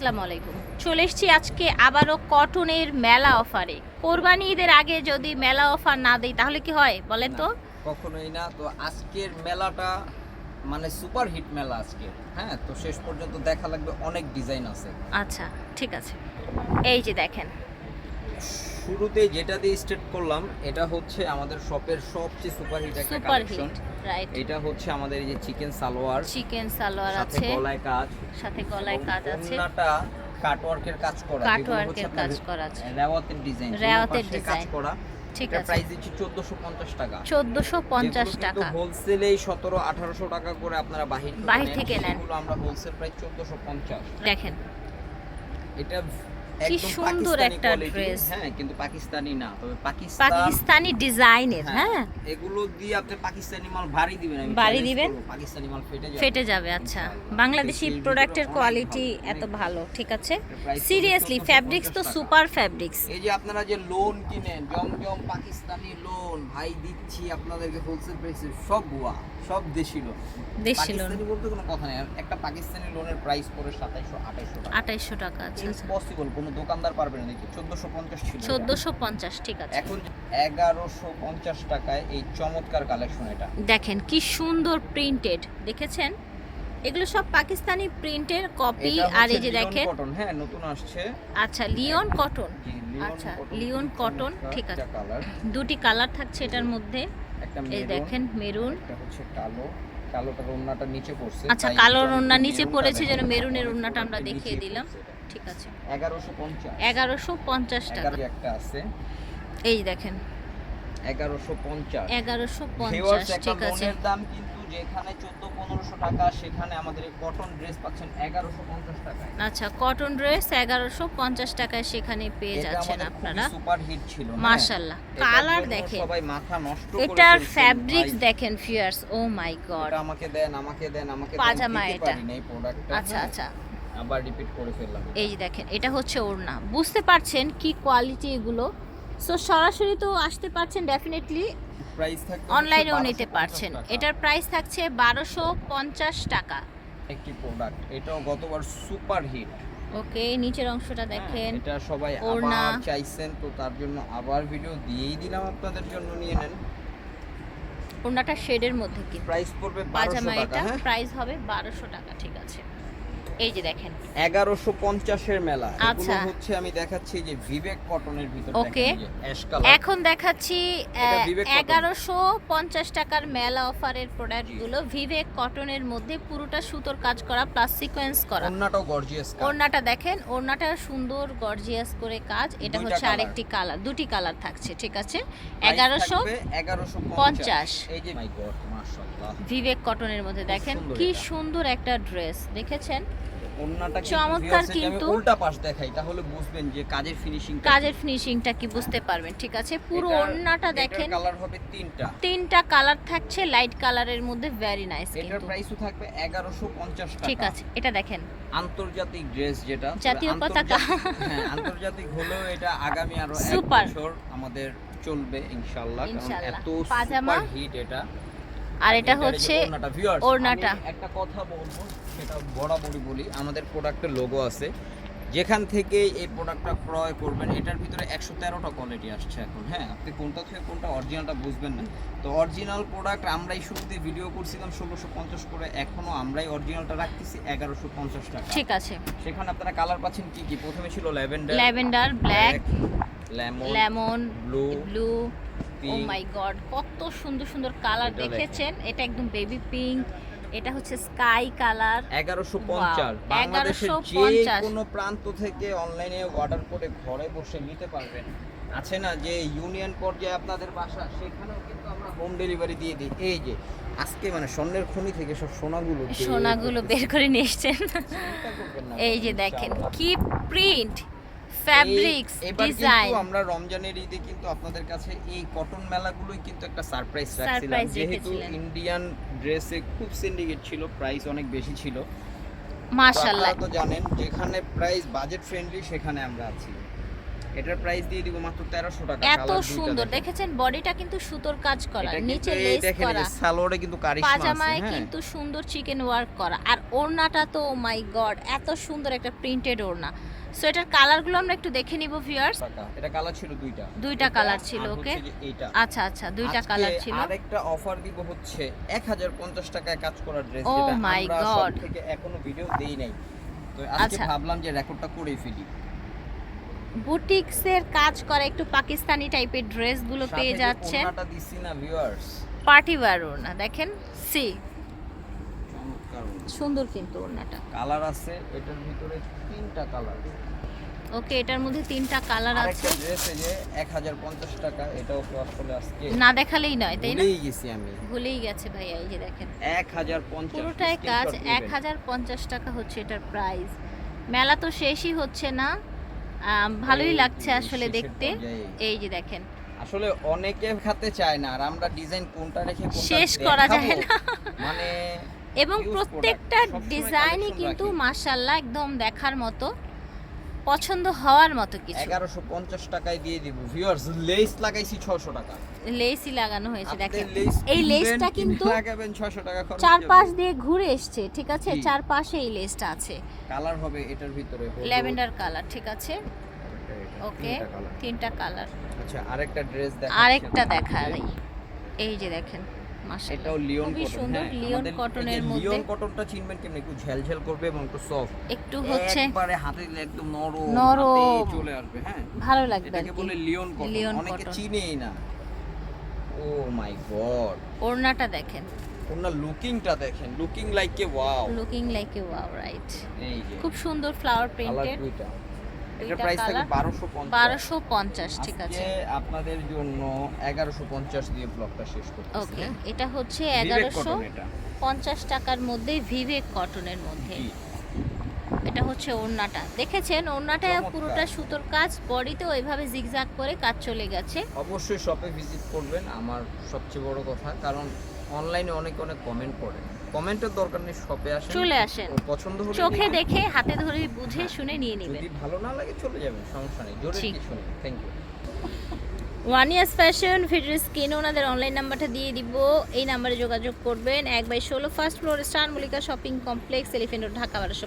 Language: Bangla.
আসসালামু আলাইকুম। চলে এসছি আজকে আবারও কটনের মেলা অফারে। কোরবানি ঈদের আগে যদি মেলা অফার না দেয় তাহলে কি হয় বলেন তো? কখনোই না। তো আজকের মেলাটা মানে সুপার হিট মেলা আজকে হ্যাঁ? তো শেষ পর্যন্ত দেখা লাগবে অনেক ডিজাইন আছে। আচ্ছা ঠিক আছে। এই যে দেখেন। শুরুতে যেটা দিয়ে স্টার্ট করলাম এটা হচ্ছে আমাদের শপের সবচেয়ে সুপার হিট একটা কালেকশন রাইট এটা হচ্ছে আমাদের এই যে চিকেন সালোয়ার। চিকেন সালোয়ার আছে। সাথে গলায় কাজ। সাথে গলায় কাজ আছে। ওন্নাটা কাটওয়ার্কের কাজ করা কাটওয়ার্কের কাজ করা আছে। রেওয়াতের ডিজাইন রেওয়াতের ডিজাইন কাজ করা। ঠিক এটা আছে। প্রাইস দিচ্ছি 1450 টাকা। চোদ্দোশো পঞ্চাশ টাকা। হোলসেলেই 17 1800 টাকা করে আপনারা বাহির বাহির থেকে নেন। আমরা হোলসেল প্রাইস 1450 দেখেন। এটা কি সুন্দর একটা dress। হ্যাঁ কিন্তু পাকিস্তানি না তবে পাকিস্তান পাকিস্তানি ডিজাইনের হ্যাঁ এগুলো দিয়ে আপনি পাকিস্তানি মাল ভারী দিবেন আমি ভারী দিবেন? পাকিস্তানি মাল ফেটে যাবে। ফেটে যাবে আচ্ছা। বাংলাদেশি প্রোডাক্টের কোয়ালিটি এত ভালো ঠিক আছে? সিরিয়াসলি ফ্যাব্রিক্স তো সুপার ফ্যাব্রিক্স এই যে আপনারা যে লোন কিনেন জমজম পাকিস্তানি লোন ভাই দিচ্ছি আপনাদেরকে হোলসেল প্রাইসে সব ভুয়া সব দেশি লোন দেশি লোন বলতে কোনো কথা নেই। একটা পাকিস্তানি লোনের প্রাইস পড়ে সাতাইশো আঠাইশো টাকা। আঠাইশশো টাকা আচ্ছা আচ্ছা। ইম্পসিবল কোনো দোকানদার পারবে না দেখি চোদ্দোশো পঞ্চাশ ছিল এটা। চোদ্দোশো পঞ্চাশ ঠিক আছে। এখন এগারোশো পঞ্চাশ টাকায় এই চমৎকার কালেকশন এটা। দেখেন কি সুন্দর প্রিন্টেড দেখেছেন? এগুলো সব পাকিস্তানি প্রিন্টের কপি আর এই যে দেখেন কটন হ্যাঁ নতুন আসছে। আচ্ছা লিওন কটন আচ্ছা, লিওন কটন, ঠিক আছে। দুটি কালার থাকছে এটার মধ্যে। এই দেখেন মেরুন একটা হচ্ছে কালো। কালোটার ওন্নাটা নিচে পড়ছে আচ্ছা কালোর ওন্না নিচে পড়েছে যেন মেরুনের ওন্নাটা আমরা দেখিয়ে দিলাম। এটা। ঠিক আছে। এগারোশো পঞ্চাশ। এগারোশো পঞ্চাশ টাকা। একটা আছে। এই দেখেন। এগারোশো পঞ্চাশ। এগারোশো পঞ্চাশ ঠিক আছে। দাম কিন্তু যেখানে চোদ্দ পনেরোশো টাকা সেখানে আমাদের কটন ড্রেস পাচ্ছেন এগারোশো পঞ্চাশ টাকায়। আচ্ছা কটন ড্রেস এগারোশো পঞ্চাশ টাকায় সেখানে পেয়ে যাচ্ছেন আপনারা। সুপার হিট ছিল হ্যাঁ? মাশাল্লাহ কালার দেখেন। সবাই মাথা নষ্ট এটার ফেলছেন, ফ্যাব্রিক্স দেখেন ফিয়ার্স ও মাই গড আমাকে দেন আমাকে দেন আমাকে পাজামা এটা। আচ্ছা আচ্ছা। আবার রিপিট করে ফেললাম। এই যে দেখেন এটা হচ্ছে ওড়না। বুঝতে পারছেন কি কোয়ালিটি এগুলো? সো সরাসরি তো আসতে পারছেন ডেফিনেটলি প্রাইস থাকবে অনলাইনেও নিতে পারছেন। এটার প্রাইস থাকছে বারোশো পঞ্চাশ টাকা। একটি প্রোডাক্ট এটাও গতবার সুপার হিট ওকে নিচের অংশটা দেখেন। এটা সবাই ওড়না। আবার চাইছেন তো তার জন্য আবার ভিডিও দিয়েই দিলাম আপনাদের জন্য নিয়ে নেন। ওড়নাটা শেডের মধ্যে কি প্রাইস পড়বে পাজামা 1200 এটা। টাকা হ্যাঁ? প্রাইস হবে বারোশো টাকা ঠিক আছে। এই যে দেখেন। এগারোশো পঞ্চাশের মেলা। আচ্ছা। হচ্ছে আমি দেখাচ্ছি যে বিবেক কটনের ভিতর ওকে। এখন দেখাচ্ছি এটা বিবেক cotton। এগারোশো পঞ্চাশ টাকার মেলা অফারের প্রোডাক্টগুলো ভিভেক কটনের মধ্যে পুরোটা সুতোর কাজ করা প্লাস সিকোয়েন্স করা। ওন্নাটাও গর্জিয়াস ওড়নাটা দেখেন ওড়নাটা সুন্দর গর্জিয়াস করে কাজ। এটা হচ্ছে আরেকটি কালার দুটি কালার থাকছে ঠিক আছে? এগারোশো এগারোশো পঞ্চাশ। এই যে মাই গড মাশাআল্লাহ। ভিভেক কটনের মধ্যে দেখেন কি সুন্দর একটা ড্রেস দেখেছেন? ওন্নাটা চমৎকার কিন্তু। উল্টা পাশ দেখাই তাহলে বুঝবেন যে কাজের ফিনিশিং কাজের ফিনিশিংটা কি বুঝতে পারবেন ঠিক আছে? পুরো ওড়নাটা দেখেন। কালার হবে তিনটা। তিনটা কালার থাকছে লাইট কালারের মধ্যে ভেরি নাইস এটার প্রাইসও থাকবে এগারোশো পঞ্চাশ টাকা। ঠিক আছে এটা দেখেন। আন্তর্জাতিক ড্রেস যেটা জাতীয় পতাকা। আন্তর্জাতিক- হ্যাঁ আন্তর্জাতিক হলেও এটা আগামী আরও এক বছর আমাদের চলবে ইনশাআল্লাহ কারণ এত সুপার হিট এটা। আর এটা হচ্ছে ওড়নাটা, একটা কথা বলব সেটা বরাবরই বলি আমাদের প্রোডাক্টের লোগো আছে। যেখান থেকে এই প্রোডাক্টটা ক্রয় করবেন এটার ভিতরে একশো তেরোটা কোয়ালিটি আসছে এখন হ্যাঁ? আপনি কোনটা থেকে কোনটা অরিজিনালটা বুঝবেন না। তো অরিজিনাল প্রোডাক্ট আমরাই শুরুতে ভিডিও করছিলাম ষোলোশো পঞ্চাশ করে এখনও আমরাই অরিজিনালটা রাখতেছি এগারোশো পঞ্চাশ টাকা। ঠিক আছে। সেখানে আপনারা কালার পাচ্ছেন কি কি? প্রথমে ছিল lavender lavender black lemon lemon blue blue oh my God কত সুন্দর সুন্দর কালার দেখেছেন। এটা একদম বেবি পিঙ্ক এটা হচ্ছে স্কাই কালার এগারোশো পঞ্চাশ। বাংলাদেশের যে 1150 কোনো প্রান্ত থেকে অনলাইনে অর্ডার করে ঘরে বসে নিতে পারবেন। আছে না যে ইউনিয়ন পর্যায়ে আপনাদের বাসা সেখানেও কিন্তু আমরা হোম ডেলিভারি দিয়ে দিই। এই যে আজকে মানে স্বর্ণের খনি থেকে সব সোনাগুলো সোনাগুলো বের করে নিয়ে এসছেন। এই যে দেখেন। কি প্রিন্ট ফ্যাব্রিক্স ডিজাইন কিন্তু আমরা রমজানের ঈদে কিন্তু আপনাদের কাছে এই কটন মেলাগুলোই কিন্তু একটা সারপ্রাইজ রাখছিলাম। যেহেতু। ইন্ডিয়ান ড্রেসে খুব সিন্ডিকেট ছিল প্রাইস অনেক বেশি ছিল। মাশাআল্লাহ তো জানেন যেখানে প্রাইস বাজেট ফ্রেন্ডলি সেখানে আমরা আছি। এটার প্রাইস দিয়ে দিব মাত্র 1300 টাকা এত সুন্দর। দেখেছেন? বডিটা কিন্তু সুতোর কাজ করা নিচে লেস করা। সালোয়ারে কিন্তু কারিশমা আছে পাজামায় হ্যাঁ। কিন্তু সুন্দর চিকেন ওয়ার্ক করা। আর ওড়নাটা তো মাই গড এত সুন্দর একটা প্রিন্টেড ওড়না। সো এটার কালারগুলো আমরা একটু দেখে নিব ভিউয়ার্স এটা কালার ছিল দুইটা। দুইটা colour ছিল, এইটা। আচ্ছা আচ্ছা দুইটা কালার ছিল। আরেকটা অফার দিব হচ্ছে 1050 টাকায় কাজ করা ড্রেস Oh যেটা আমরা সব থেকে এখনও ভিডিও দেই নাই। তো আজকে আচ্ছা। ভাবলাম যে রেকর্ডটা করেই ফেলি। বুটিক্সের কাজ করা একটু পাকিস্তানি টাইপের ড্রেসগুলো পেয়ে সাথে যে যাচ্ছেন না পার্টি ওয়্যার ওড়না দেখেন সি। সুন্দর কিন্তু ওড়নাটা। কালার আছে এটার ভিতরে তিনটা কালার। ওকে এটার মধ্যে তিনটা কালার আছে। ড্রেস যে 1050 টাকা এটাও আসলে আজকে না দেখালেই নয় তাই না? ভুলেই গেছি আমি। ভুলেই গেছে ভাইয়া এই যে দেখেন। 1050 পুরোটাই কাজ এক হাজার পঞ্চাশ টাকা হচ্ছে এটার প্রাইস মেলা তো শেষই হচ্ছে না। ভালোই লাগছে আসলে দেখতে। এই যে দেখেন। আসলে অনেকে খেতে চায় না আর আমরা ডিজাইন কোনটা রেখে কোনটা শেষ করা যায় না। মানে এবং প্রত্যেকটা ডিজাইনই কিন্তু। মাশাল্লাহ একদম দেখার মতো। পছন্দ হওয়ার মতো কিছু। এগারোশো পঞ্চাশ টাকায় দিয়ে দিব। ভিউয়ার্স লেস লাগাইছি ছশো টাকা। লেসই লাগানো হয়েছে দেখেন। এই লেসটা কিন্তু লাগাবেন ছশো টাকা খরচ চারপাশ দিয়ে ঘুরে এসছে ঠিক আছে। চারপাশে এই লেসটা আছে। কালার হবে এটার ভিতরে ল্যাভেন্ডার কালার ঠিক আছে? ওকে তিনটা কালার আচ্ছা আরেকটা ড্রেস দেখা আরেকটা দেখা এই যে দেখেন। এটাও লিওন কটন হ্যাঁ লিওন কটনের মধ্যে। লিওন কটনটা চিনবেন কেমন? একটু ঝালঝাল করবে এবং একটু সফট একটু হচ্ছে একবারে হাতে দিলে একদম নরম নরম। চলে আসবে হ্যাঁ। ভালো লাগবে এটাকে বলে লিওন কটন। অনেকে চিনেই না। Oh my God. ওড়নাটা দেখেন। ওনার লুকিংটা দেখেন। Looking like a wow looking like a wow right খুব সুন্দর ফ্লাওয়ার প্রিন্টেড দুইটা প্রাইস থাকে colour। 1250 বারোশো পঞ্চাশ ঠিক আছে। আপনাদের জন্য 1150 দিয়ে ব্লগটা শেষ করতেছি। ওকে? এটা হচ্ছে Vivet এগারোশো cotton এটা। পঞ্চাশ টাকার মধ্যে ভিভেক কটনের মধ্যে। এটা হচ্ছে ওড়নাটা। দেখেছেন? ওড়নাটা পুরোটা সুতোর কাজ বডিতে ওইভাবে জিগজাগ করে কাজ চলে গেছে। অবশ্যই শপে ভিজিট করবেন আমার সবচেয়ে বড় কথা কারণ অনলাইনে অনেক অনেক কমেন্ট করেন কমেন্টের দরকার নেই শপে আসেন। চলে আসেন। পছন্দ হলে চোখে দেখে হাতে ধরে বুঝে হ্যাঁ, শুনে নিয়ে নেবেন। যদি ভালো না লাগে চলে যাবেন সমস্যা নেই জোরে কিছু নেই thank you one years fashion ফিটের স্কিন ওনাদের অনলাইন নাম্বারটা দিয়ে দিব। এই নাম্বারে যোগাযোগ করবেন। এক বাই ষোলো first floor star Mallika shopping complex elephant Dhaka বারোশো